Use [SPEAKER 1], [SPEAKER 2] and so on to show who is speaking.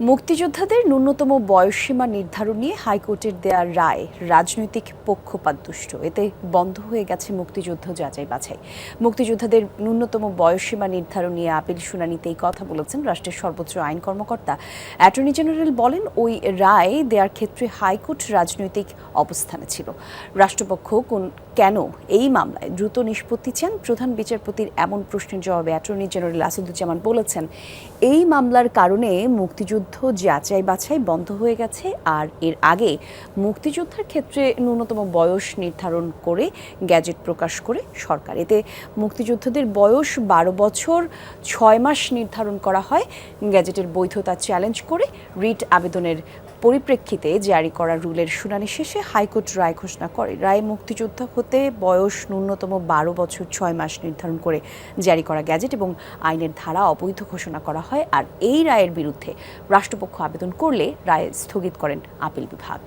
[SPEAKER 1] মুক্তিযোদ্ধাদের ন্যূনতম বয়সসীমা নির্ধারণ নিয়ে হাইকোর্টের দেয়া রায় রাজনৈতিক পক্ষপাত দুষ্ট এতে বন্ধ হয়ে গেছে মুক্তিযুদ্ধ যাচাই বাছাই। মুক্তিযোদ্ধাদের ন্যূনতম বয়সসীমা নির্ধারণ নিয়ে আপিল শুনানিতে এই কথা বলেছেন রাষ্ট্রের সর্বোচ্চ আইন কর্মকর্তা। অ্যাটর্নি জেনারেল বলেন, ওই রায় দেওয়ার ক্ষেত্রে হাইকোর্ট রাজনৈতিক অবস্থানে ছিল। রাষ্ট্রপক্ষ কোন, কেন এই মামলায় দ্রুত নিষ্পত্তি চান? প্রধান বিচারপতির এমন প্রশ্নের জবাবে অ্যাটর্নি জেনারেল আসাদুজ্জামান বলেছেন, এই মামলার কারণে মুক্তিযুদ্ধ যাচাই বাছাই বন্ধ হয়ে গেছে আর এর আগে মুক্তিযোদ্ধার ক্ষেত্রে ন্যূনতম বয়স নির্ধারণ করে গ্যাজেট প্রকাশ করে সরকার। এতে মুক্তিযোদ্ধাদের বয়স বারো বছর, ছয় মাস নির্ধারণ করা হয়। গ্যাজেটের বৈধতা চ্যালেঞ্জ করে রিট আবেদনের পরিপ্রেক্ষিতে জারি করা রুলের শুনানি শেষে হাইকোর্ট রায় ঘোষণা করে। রায় মুক্তিযোদ্ধা হতে বয়স ন্যূনতম বারো বছর, ছয় মাস নির্ধারণ করে জারি করা গ্যাজেট এবং আইনের ধারা অবৈধ ঘোষণা করা হয়। আর এই রায়ের বিরুদ্ধে রাষ্ট্রপক্ষ আবেদন করলে রায় স্থগিত করেন আপিল বিভাগ।